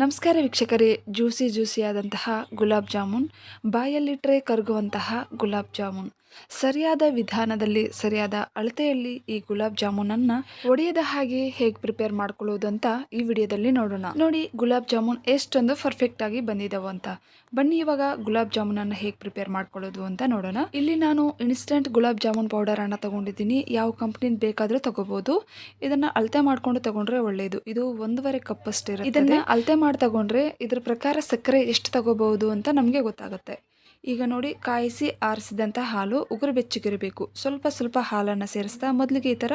ನಮಸ್ಕಾರ ವೀಕ್ಷಕರೇ, ಜ್ಯೂಸಿ ಜ್ಯೂಸಿಯಾದಂತಹ ಗುಲಾಬ್ ಜಾಮೂನ್ ಬಾಯಲ್ಲಿಟ್ಟರೆ ಕರಗುವಂತಹ ಗುಲಾಬ್ ಜಾಮೂನ್. ಸರಿಯಾದ ವಿಧಾನದಲ್ಲಿ, ಸರಿಯಾದ ಅಳತೆಯಲ್ಲಿ ಈ ಗುಲಾಬ್ ಜಾಮೂನನ್ನು ಒಡೆಯದ ಹಾಗೆ ಹೇಗೆ ಪ್ರಿಪೇರ್ ಮಾಡ್ಕೊಳ್ಳೋದು ಅಂತ ಈ ವಿಡಿಯೋದಲ್ಲಿ ನೋಡೋಣ. ನೋಡಿ, ಗುಲಾಬ್ ಜಾಮೂನ್ ಎಷ್ಟೊಂದು ಪರ್ಫೆಕ್ಟ್ ಆಗಿ ಬಂದಿದ್ದಾವೆ ಅಂತ. ಬನ್ನಿ, ಇವಾಗ ಗುಲಾಬ್ ಜಾಮೂನನ್ನು ಹೇಗೆ ಪ್ರಿಪೇರ್ ಮಾಡ್ಕೊಳ್ಳೋದು ಅಂತ ನೋಡೋಣ. ಇಲ್ಲಿ ನಾನು ಇನ್ಸ್ಟೆಂಟ್ ಗುಲಾಬ್ ಜಾಮೂನ್ ಪೌಡರ್ ಅನ್ನ ತಗೊಂಡಿದ್ದೀನಿ. ಯಾವ ಕಂಪ್ನಿನ ಬೇಕಾದರೂ ತಗೋಬಹುದು ಇದನ್ನ ಅಳತೆ ಮಾಡ್ಕೊಂಡು ತಗೊಂಡ್ರೆ ಒಳ್ಳೆಯದು ಇದು ಒಂದೂವರೆ ಕಪ್ ಅಷ್ಟೇ ಇದನ್ನ ಅಳತೆ ಮಾಡಿ ತಗೊಂಡ್ರೆ ಇದ್ರ ಪ್ರಕಾರ ಸಕ್ಕರೆ ಎಷ್ಟು ತಗೋಬಹುದು ಅಂತ ನಮಗೆ ಗೊತ್ತಾಗುತ್ತೆ. ಈಗ ನೋಡಿ ಕಾಯಿಸಿ ಆರಿಸಿದಂಥ ಹಾಲು ಉಗುರು ಬೆಚ್ಚಗಿರಬೇಕು. ಸ್ವಲ್ಪ ಸ್ವಲ್ಪ ಹಾಲನ್ನು ಸೇರಿಸ್ತಾ ಮೊದಲಿಗೆ ಈ ಥರ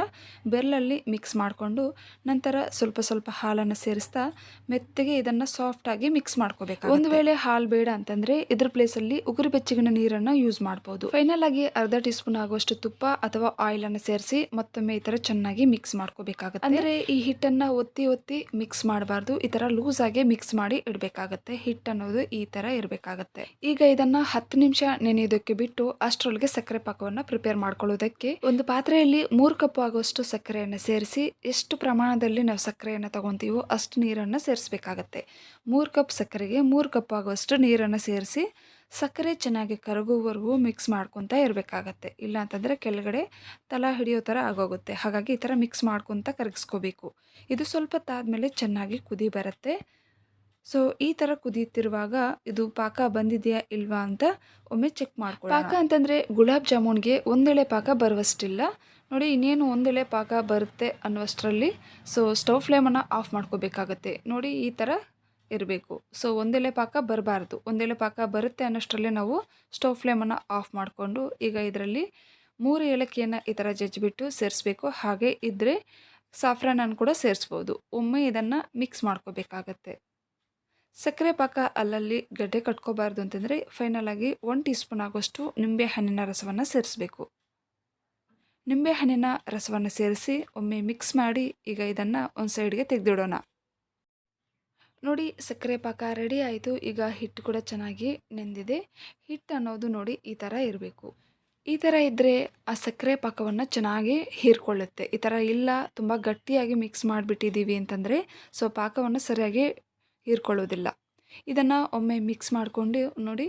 ಬೆರಳಲ್ಲಿ ಮಿಕ್ಸ್ ಮಾಡಿಕೊಂಡು ನಂತರ ಸ್ವಲ್ಪ ಸ್ವಲ್ಪ ಹಾಲನ್ನು ಸೇರಿಸ್ತಾ ಮೆತ್ತಗೆ ಇದನ್ನು ಸಾಫ್ಟಾಗಿ ಮಿಕ್ಸ್ ಮಾಡ್ಕೋಬೇಕು ಒಂದು ವೇಳೆ ಹಾಲು ಬೇಡ ಅಂತಂದರೆ ಇದ್ರ ಪ್ಲೇಸಲ್ಲಿ ಉಗುರು ಬೆಚ್ಚಗಿನ ನೀರನ್ನು ಯೂಸ್ ಮಾಡ್ಬೋದು. ಫೈನಲ್ ಆಗಿ ಅರ್ಧ ಟೀ ಸ್ಪೂನ್ ಆಗುವಷ್ಟು ತುಪ್ಪ ಅಥವಾ ಆಯಿಲನ್ನು ಸೇರಿಸಿ ಮತ್ತೊಮ್ಮೆ ಈ ಥರ ಚೆನ್ನಾಗಿ ಮಿಕ್ಸ್ ಮಾಡ್ಕೋಬೇಕಾಗುತ್ತೆ. ಅಂದರೆ ಈ ಹಿಟ್ಟನ್ನು ಒತ್ತಿ ಒತ್ತಿ ಮಿಕ್ಸ್ ಮಾಡಬಾರ್ದು. ಈ ಥರ ಲೂಸ್ ಆಗಿ ಮಿಕ್ಸ್ ಮಾಡಿ ಇಡಬೇಕಾಗತ್ತೆ. ಹಿಟ್ಟು ಅನ್ನೋದು ಈ ಥರ ಇರಬೇಕಾಗತ್ತೆ. ಈಗ ಇದನ್ನು ಹತ್ತು ನಿಮಿಷ ನೆನೆಯೋದಕ್ಕೆ ಬಿಟ್ಟು ಅಷ್ಟರೊಳಗೆ ಸಕ್ಕರೆ ಪಾಕವನ್ನು ಪ್ರಿಪೇರ್ ಮಾಡ್ಕೊಳ್ಳೋದಕ್ಕೆ. ಒಂದು ಪಾತ್ರೆಯಲ್ಲಿ ಮೂರು ಕಪ್ ಆಗುವಷ್ಟು ಸಕ್ಕರೆಯನ್ನು ಸೇರಿಸಿ ಎಷ್ಟು ಪ್ರಮಾಣದಲ್ಲಿ ನಾವು ಸಕ್ಕರೆಯನ್ನು ತಗೊಂತೀವೋ ಅಷ್ಟು ನೀರನ್ನು ಸೇರಿಸಬೇಕಾಗತ್ತೆ. ಮೂರು ಕಪ್ ಸಕ್ಕರೆಗೆ ಮೂರು ಕಪ್ ಆಗುವಷ್ಟು ನೀರನ್ನು ಸೇರಿಸಿ ಸಕ್ಕರೆ ಚೆನ್ನಾಗಿ ಕರಗುವವರೆಗೂ ಮಿಕ್ಸ್ ಮಾಡ್ಕೊತಾ ಇರಬೇಕಾಗತ್ತೆ. ಇಲ್ಲ ಅಂತಂದರೆ ಕೆಳಗಡೆ ತಲ ಹಿಡಿಯೋ ಥರ ಆಗೋಗುತ್ತೆ. ಹಾಗಾಗಿ ಈ ಥರ ಮಿಕ್ಸ್ ಮಾಡ್ಕೊತ ಕರಗಿಸ್ಕೋಬೇಕು. ಇದು ಸ್ವಲ್ಪ ತಾದ್ಮೇಲೆ ಚೆನ್ನಾಗಿ ಕುದಿ ಬರುತ್ತೆ. ಸೊ ಈ ಥರ ಕುದಿಯುತ್ತಿರುವಾಗ ಇದು ಪಾಕ ಬಂದಿದೆಯಾ ಇಲ್ವಾ ಅಂತ ಒಮ್ಮೆ ಚೆಕ್ ಮಾಡ್ಕೊಳ್ಳಿ ಪಾಕ ಅಂತಂದರೆ ಗುಲಾಬ್ ಜಾಮೂನ್ಗೆ ಒಂದೆಳೆ ಪಾಕ ಬರುವಷ್ಟಿಲ್ಲ. ನೋಡಿ, ಇನ್ನೇನು ಒಂದೆಳೆ ಪಾಕ ಬರುತ್ತೆ ಅನ್ನುವಷ್ಟರಲ್ಲಿ ಸೊ ಸ್ಟವ್ ಫ್ಲೇಮನ್ನು ಆಫ್ ಮಾಡ್ಕೋಬೇಕಾಗತ್ತೆ. ನೋಡಿ, ಈ ಥರ ಇರಬೇಕು. ಸೊ ಒಂದೆಳೆ ಪಾಕ ಬರಬಾರ್ದು. ಒಂದೆಲೆ ಪಾಕ ಬರುತ್ತೆ ಅನ್ನೋಷ್ಟರಲ್ಲೇ ನಾವು ಸ್ಟವ್ ಫ್ಲೇಮನ್ನು ಆಫ್ ಮಾಡಿಕೊಂಡು, ಈಗ ಇದರಲ್ಲಿ ಮೂರು ಏಲಕ್ಕಿಯನ್ನು ಈ ಥರ ಜಜ್ಜಿಬಿಟ್ಟು ಸೇರಿಸ್ಬೇಕು. ಹಾಗೆ ಇದ್ದರೆ ಸಾಫ್ರಾನನ್ನು ಕೂಡ ಸೇರಿಸ್ಬೋದು. ಒಮ್ಮೆ ಇದನ್ನು ಮಿಕ್ಸ್ ಮಾಡ್ಕೋಬೇಕಾಗತ್ತೆ. ಸಕ್ಕರೆ ಪಾಕ ಅಲ್ಲಲ್ಲಿ ಗಡ್ಡೆ ಕಟ್ಕೋಬಾರ್ದು ಅಂತಂದರೆ ಫೈನಲ್ ಆಗಿ ಒನ್ ಟೀ ಸ್ಪೂನ್ ಆಗೋಷ್ಟು ನಿಂಬೆ ಹಣ್ಣಿನ ರಸವನ್ನು ಸೇರಿಸಬೇಕು. ನಿಂಬೆ ಹಣ್ಣಿನ ರಸವನ್ನು ಸೇರಿಸಿ ಒಮ್ಮೆ ಮಿಕ್ಸ್ ಮಾಡಿ ಈಗ ಇದನ್ನು ಒಂದು ಸೈಡ್ಗೆ ತೆಗೆದಿಡೋಣ. ನೋಡಿ ಸಕ್ಕರೆ ಪಾಕ ರೆಡಿ ಆಯಿತು. ಈಗ ಹಿಟ್ಟು ಕೂಡ ಚೆನ್ನಾಗಿ ನೆಂದಿದೆ. ಹಿಟ್ಟು ಅನ್ನೋದು ನೋಡಿ ಈ ಥರ ಇರಬೇಕು. ಈ ಥರ ಇದ್ದರೆ ಆ ಸಕ್ಕರೆ ಪಾಕವನ್ನು ಚೆನ್ನಾಗಿ ಹೀರ್ಕೊಳ್ಳುತ್ತೆ. ಈ ಥರ ಇಲ್ಲ, ತುಂಬ ಗಟ್ಟಿಯಾಗಿ ಮಿಕ್ಸ್ ಮಾಡಿಬಿಟ್ಟಿದ್ದೀವಿ ಅಂತಂದರೆ ಸೊ ಪಾಕವನ್ನು ಸರಿಯಾಗಿ ಹೀರ್ಕೊಳ್ಳೋದಿಲ್ಲ. ಇದನ್ನು ಒಮ್ಮೆ ಮಿಕ್ಸ್ ಮಾಡಿಕೊಂಡು ನೋಡಿ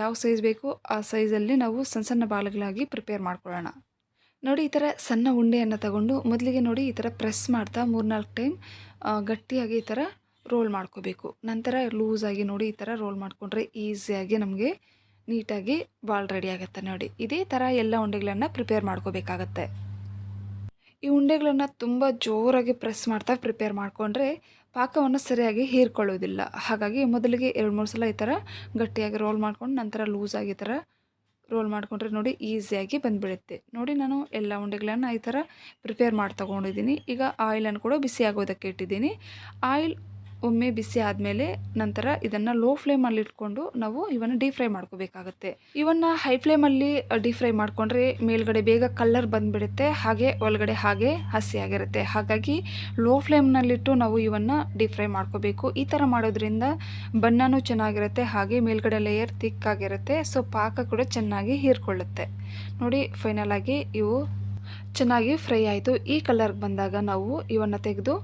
ಯಾವ ಸೈಜ್ ಬೇಕು ಆ ಸೈಜಲ್ಲಿ ನಾವು ಸಣ್ಣ ಸಣ್ಣ ಬಾಲುಗಳಾಗಿ ಪ್ರಿಪೇರ್ ಮಾಡ್ಕೊಳ್ಳೋಣ. ನೋಡಿ ಈ ಥರ ಸಣ್ಣ ಉಂಡೆಯನ್ನು ತಗೊಂಡು ಮೊದಲಿಗೆ ನೋಡಿ ಈ ಥರ ಪ್ರೆಸ್ ಮಾಡ್ತಾ ಮೂರ್ನಾಲ್ಕು ಟೈಮ್ ಗಟ್ಟಿಯಾಗಿ ಈ ಥರ ರೋಲ್ ಮಾಡ್ಕೋಬೇಕು. ನಂತರ ಲೂಸಾಗಿ ನೋಡಿ ಈ ಥರ ರೋಲ್ ಮಾಡಿಕೊಂಡ್ರೆ ಈಸಿಯಾಗಿ ನಮಗೆ ನೀಟಾಗಿ ಬಾಲ್ ರೆಡಿ ಆಗುತ್ತೆ ನೋಡಿ. ಇದೇ ಥರ ಎಲ್ಲ ಉಂಡೆಗಳನ್ನು ಪ್ರಿಪೇರ್ ಮಾಡ್ಕೋಬೇಕಾಗತ್ತೆ. ಈ ಉಂಡೆಗಳನ್ನು ತುಂಬ ಜೋರಾಗಿ ಪ್ರೆಸ್ ಮಾಡ್ತಾ ಪ್ರಿಪೇರ್ ಮಾಡಿಕೊಂಡ್ರೆ ಪಾಕವನ್ನು ಸರಿಯಾಗಿ ಹೀರ್ಕೊಳ್ಳೋದಿಲ್ಲ. ಹಾಗಾಗಿ ಮೊದಲಿಗೆ ಎರಡು, ಮೂರು ಸಲ ಈ ಥರ ಗಟ್ಟಿಯಾಗಿ ರೋಲ್ ಮಾಡ್ಕೊಂಡು ನಂತರ ಲೂಸಾಗಿ ಈ ಥರ ರೋಲ್ ಮಾಡಿಕೊಂಡ್ರೆ ನೋಡಿ ಈಸಿಯಾಗಿ ಬಂದುಬಿಡುತ್ತೆ. ನೋಡಿ ನಾನು ಎಲ್ಲ ಉಂಡೆಗಳನ್ನು ಈ ಥರ ಪ್ರಿಪೇರ್ ಮಾಡಿ ತಗೊಂಡಿದ್ದೀನಿ. ಈಗ ಆಯಿಲನ್ನು ಕೂಡ ಬಿಸಿ ಆಗೋದಕ್ಕೆ ಇಟ್ಟಿದ್ದೀನಿ. ಆಯಿಲ್ ಒಮ್ಮೆ ಬಿಸಿ ಆದಮೇಲೆ ನಂತರ ಇದನ್ನು ಲೋ ಫ್ಲೇಮಲ್ಲಿ ಇಟ್ಕೊಂಡು ನಾವು ಇವನ್ನ ಡೀಪ್ ಫ್ರೈ ಮಾಡ್ಕೋಬೇಕಾಗತ್ತೆ. ಇವನ್ನ ಹೈ ಫ್ಲೇಮಲ್ಲಿ ಡೀಪ್ ಫ್ರೈ ಮಾಡಿಕೊಂಡ್ರೆ ಮೇಲ್ಗಡೆ ಬೇಗ ಕಲರ್ ಬಂದುಬಿಡುತ್ತೆ, ಹಾಗೆ ಒಳಗಡೆ ಹಾಗೆ ಹಸಿಯಾಗಿರುತ್ತೆ ಹಾಗಾಗಿ ಲೋ ಫ್ಲೇಮ್ನಲ್ಲಿಟ್ಟು ನಾವು ಇವನ್ನ ಡೀಪ್ ಫ್ರೈ ಮಾಡ್ಕೋಬೇಕು. ಈ ಥರ ಮಾಡೋದ್ರಿಂದ ಬಣ್ಣನೂ ಚೆನ್ನಾಗಿರುತ್ತೆ, ಹಾಗೆ ಮೇಲ್ಗಡೆ ಲೇಯರ್ ತಿಕ್ಕಾಗಿರುತ್ತೆ ಸೊ ಪಾಕ ಕೂಡ ಚೆನ್ನಾಗಿ ಹೀರ್ಕೊಳ್ಳುತ್ತೆ. ನೋಡಿ ಫೈನಲ್ ಆಗಿ ಇವು ಚೆನ್ನಾಗಿ ಫ್ರೈ ಆಯಿತು. ಈ ಕಲರ್ಗೆ ಬಂದಾಗ ನಾವು ಇವನ್ನು ತೆಗೆದು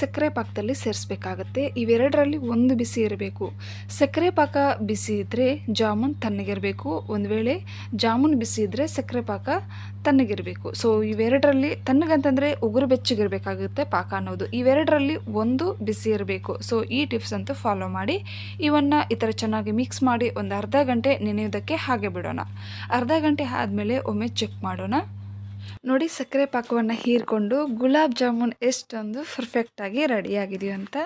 ಸಕ್ಕರೆ ಪಾಕದಲ್ಲಿ ಸೇರಿಸ್ಬೇಕಾಗತ್ತೆ. ಇವೆರಡರಲ್ಲಿ ಒಂದು ಬಿಸಿ ಇರಬೇಕು. ಸಕ್ಕರೆ ಪಾಕ ಬಿಸಿ ಇದ್ದರೆ ಜಾಮೂನ್ ತಣ್ಣಗಿರಬೇಕು. ಒಂದು ವೇಳೆ ಜಾಮೂನ್ ಬಿಸಿ ಇದ್ದರೆ ಸಕ್ಕರೆ ಪಾಕ ತಣ್ಣಗಿರಬೇಕು. ಸೊ ಇವೆರಡರಲ್ಲಿ ತಣ್ಣಗಂತಂದರೆ ಉಗುರು ಬೆಚ್ಚಗಿರಬೇಕಾಗುತ್ತೆ ಪಾಕ ಅನ್ನೋದು. ಇವೆರಡರಲ್ಲಿ ಒಂದು ಬಿಸಿ ಇರಬೇಕು. ಸೊ ಈ ಟಿಪ್ಸ್ ಅಂತೂ ಫಾಲೋ ಮಾಡಿ. ಇವನ್ನು ಈ ಥರ ಚೆನ್ನಾಗಿ ಮಿಕ್ಸ್ ಮಾಡಿ ಒಂದು ಅರ್ಧ ಗಂಟೆ ನೆನೆಯೋದಕ್ಕೆ ಹಾಗೆ ಬಿಡೋಣ. ಅರ್ಧ ಗಂಟೆ ಆದಮೇಲೆ ಒಮ್ಮೆ ಚೆಕ್ ಮಾಡೋಣ. ನೋಡಿ ಸಕ್ಕರೆ ಪಾಕವನ್ನು ಹೀರ್ಕೊಂಡು ಗುಲಾಬ್ ಜಾಮೂನ್ ಎಷ್ಟೊಂದು ಪರ್ಫೆಕ್ಟಾಗಿ ರೆಡಿಯಾಗಿದೆಯೋ ಅಂತ.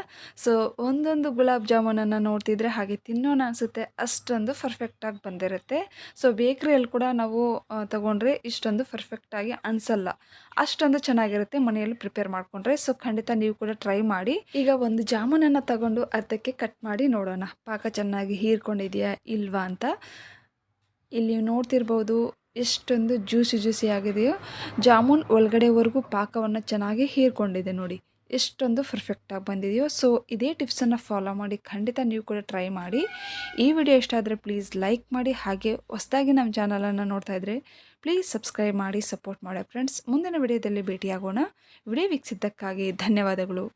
ಸೊ ಒಂದೊಂದು ಗುಲಾಬ್ ಜಾಮೂನನ್ನು ನೋಡ್ತಿದ್ರೆ ಹಾಗೆ ತಿನ್ನೋಣ ಅನಿಸುತ್ತೆ. ಅಷ್ಟೊಂದು ಪರ್ಫೆಕ್ಟಾಗಿ ಬಂದಿರುತ್ತೆ. ಸೊ ಬೇಕ್ರಿಯಲ್ಲಿ ಕೂಡ ನಾವು ತಗೊಂಡ್ರೆ ಇಷ್ಟೊಂದು ಪರ್ಫೆಕ್ಟಾಗಿ ಅನಿಸಲ್ಲ. ಅಷ್ಟೊಂದು ಚೆನ್ನಾಗಿರುತ್ತೆ ಮನೆಯಲ್ಲಿ ಪ್ರಿಪೇರ್ ಮಾಡಿಕೊಂಡ್ರೆ. ಸೊ ಖಂಡಿತ ನೀವು ಕೂಡ ಟ್ರೈ ಮಾಡಿ. ಈಗ ಒಂದು ಜಾಮೂನನ್ನು ತಗೊಂಡು ಅರ್ಧಕ್ಕೆ ಕಟ್ ಮಾಡಿ ನೋಡೋಣ. ಪಾಕ ಚೆನ್ನಾಗಿ ಹೀರ್ಕೊಂಡಿದೆಯಾ ಇಲ್ವಾ ಅಂತ. ಇಲ್ಲಿ ನೋಡ್ತಿರ್ಬೋದು. ಎಷ್ಟೊಂದು ಜ್ಯೂಸಿ ಜ್ಯೂಸಿ ಆಗಿದೆಯೋ, ಜಾಮೂನ್ ಒಳಗಡೆವರೆಗೂ ಪಾಕವನ್ನು ಚೆನ್ನಾಗಿ ಹೀರ್ಕೊಂಡಿದೆ ನೋಡಿ. ಎಷ್ಟೊಂದು ಪರ್ಫೆಕ್ಟಾಗಿ ಬಂದಿದೆಯೋ. ಸೊ ಇದೇ ಟಿಪ್ಸನ್ನು ಫಾಲೋ ಮಾಡಿ, ಖಂಡಿತ ನೀವು ಕೂಡ ಟ್ರೈ ಮಾಡಿ. ಈ ವಿಡಿಯೋ ಇಷ್ಟ ಆದರೆ ಪ್ಲೀಸ್ ಲೈಕ್ ಮಾಡಿ. ಹಾಗೆ ಹೊಸದಾಗಿ ನಮ್ಮ ಚಾನಲನ್ನು ನೋಡ್ತಾ ಇದ್ದರೆ ಪ್ಲೀಸ್ ಸಬ್ಸ್ಕ್ರೈಬ್ ಮಾಡಿ ಸಪೋರ್ಟ್ ಮಾಡಿ ಫ್ರೆಂಡ್ಸ್ ಮುಂದಿನ ವಿಡಿಯೋದಲ್ಲಿ ಭೇಟಿಯಾಗೋಣ. ವಿಡಿಯೋ ವೀಕ್ಷಿದ್ದಕ್ಕಾಗಿ ಧನ್ಯವಾದಗಳು.